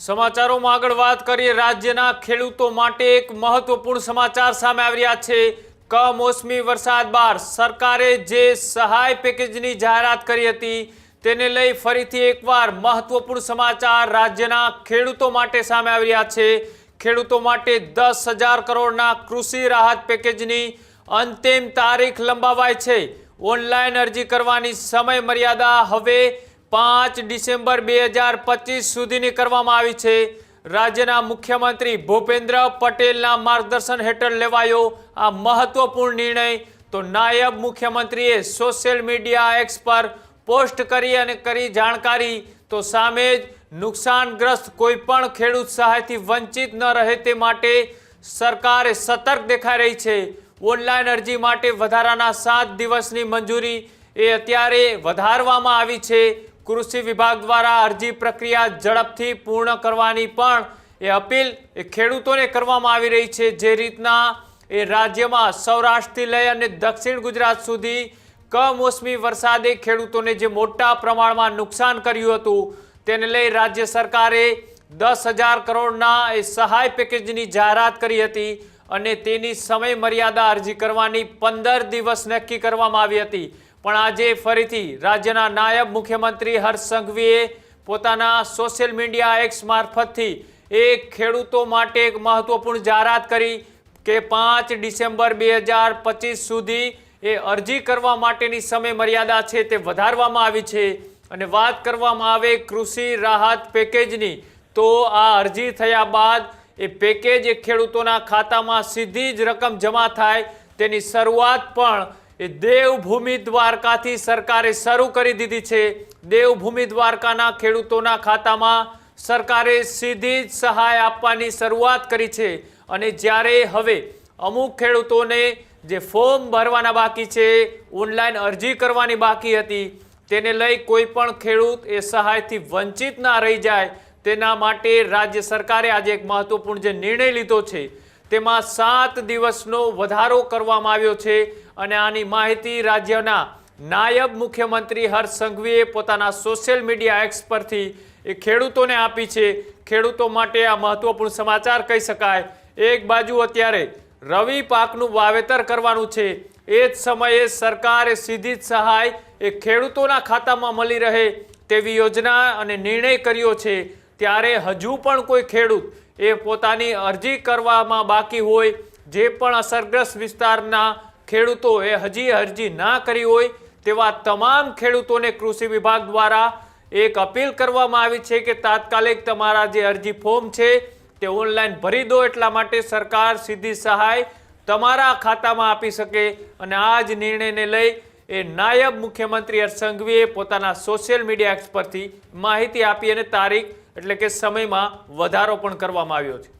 સમાચારોમાં આગળ વાત કરીએ. રાજ્યના ખેડૂતો માટે એક મહત્વપૂર્ણ સમાચાર સામે આવી રહ્યા છે. કમોસમી વરસાદ બાદ સરકારે જે સહાય પેકેજની જાહેરાત કરી હતી તેને લઈ ફરીથી એકવાર મહત્વપૂર્ણ સમાચાર રાજ્યના ખેડૂતો માટે સામે આવી છે. ખેડૂતો માટે દસ હજાર કરોડના કૃષિ રાહત પેકેજની અંતિમ તારીખ લંબાવાય છે. ઓનલાઈન અરજી કરવાની સમય મર્યાદા હવે પાંચ ડિસેમ્બર બે હજાર પચીસ સુધીની કરવામાં આવી છે. રાજ્યના મુખ્યમંત્રી ભૂપેન્દ્ર પટેલના માર્ગદર્શન હેઠળ લેવાયો આ મહત્વપૂર્ણ નિર્ણય. તો નાયબ મુખ્યમંત્રીએ સોશિયલ મીડિયા એક્સ પર પોસ્ટ કરી અને કરી જાણકારી. તો સામે જ નુકસાનગ્રસ્ત કોઈપણ ખેડૂત સહાયથી વંચિત ન રહે તે માટે સરકારે સતર્ક દેખાઈ રહી છે. ઓનલાઈન અરજી માટે વધારાના સાત દિવસની મંજૂરી એ અત્યારે વધારવામાં આવી છે. કૃષિ વિભાગ દ્વારા અરજી પ્રક્રિયા ઝડપથી પૂર્ણ કરવાની પણ એ અપીલ એ ખેડૂતોને કરવામાં આવી રહી છે, જે રીતના એ રાજ્યમાં સૌરાષ્ટ્રથી લઈ અને દક્ષિણ ગુજરાત સુધી કમોસમી વરસાદે ખેડૂતોને જે મોટા પ્રમાણમાં નુકસાન કર્યું હતું, તેને લઈ રાજ્ય સરકારે દસ હજાર કરોડના એ સહાય પેકેજની જાહેરાત કરી હતી અને તેની સમય મર્યાદા અરજી કરવાની પંદર દિવસ નક્કી કરવામાં આવી હતી. પણ આજે ફરીથી રાજ્યના નાયબ મુખ્યમંત્રી હર્ષ સંઘવીએ પોતાના સોશિયલ મીડિયા એક્સ મારફતથી એક ખેડૂતો માટે એક મહત્વપૂર્ણ જાહેરાત કરી કે પાંચ ડિસેમ્બર બે હજાર પચીસ સુધી એ અરજી કરવા માટેની સમય મર્યાદા છે તે વધારવામાં આવી છે. અને વાત કરવામાં આવે કૃષિ રાહત પેકેજની, તો આ અરજી થયા બાદ એ પેકેજ એ ખેડૂતોના ખાતામાં સીધી જ રકમ જમા થાય તેની શરૂઆત પણ એ દેવભૂમિ દ્વારકાથી સરકારે શરૂ કરી દીધી છે. દેવભૂમિ દ્વારકાના ખેડૂતોના ખાતામાં સરકારે સીધી જ સહાય આપવાની શરૂઆત કરી છે. અને જ્યારે હવે અમુક ખેડૂતોને જે ફોર્મ ભરવાના બાકી છે, ઓનલાઈન અરજી કરવાની બાકી હતી, તેને લઈ કોઈ પણ ખેડૂત એ સહાયથી વંચિત ના રહી જાય. તેના માટે રાજ્ય સરકારે આજે એક મહત્વપૂર્ણ જે નિર્ણય લીધો છે તેમાં સાત દિવસનો વધારો કરવામાં આવ્યો છે અને આની માહિતી રાજ્યના નાયબ મુખ્યમંત્રી હર્ષ સંઘવીએ પોતાના સોશિયલ મીડિયા એક્સ પરથી એ ખેડૂતોને આપી છે. ખેડૂતો માટે આ મહત્વપૂર્ણ સમાચાર કહી શકાય. એક બાજુ અત્યારે રવિ પાકનું વાવેતર કરવાનું છે. એ જ સમયે સરકારે સીધી જ સહાય એ ખેડૂતોના ખાતામાં મળી રહે તેવી યોજના અને નિર્ણય કર્યો છે. ત્યારે હજુ પણ કોઈ ખેડૂત એ પોતાની અરજી કરવામાં બાકી હોય, જે પણ અસરગ્રસ્ત વિસ્તારના ખેડૂતો એ હજી અરજી ના કરી હોય, તેવા તમામ ખેડૂતોને કૃષિ વિભાગ દ્વારા એક અપીલ કરવામાં આવી છે કે તાત્કાલિક તમારા જે અરજી ફોર્મ છે, તે ઓનલાઈન ભરી દો. એટલા માટે સરકાર સીધી સહાય તમારા ખાતામાં આપી શકે અને આ જ નિર્ણયને લઈ એ નાયબ મુખ્યમંત્રી હર્ષ સંઘવીએ પોતાના સોશિયલ મીડિયા એક્સ પરથી માહિતી આપી અને તારીખ એટલે કે સમયમાં વધારો પણ કરવામાં આવ્યો છે.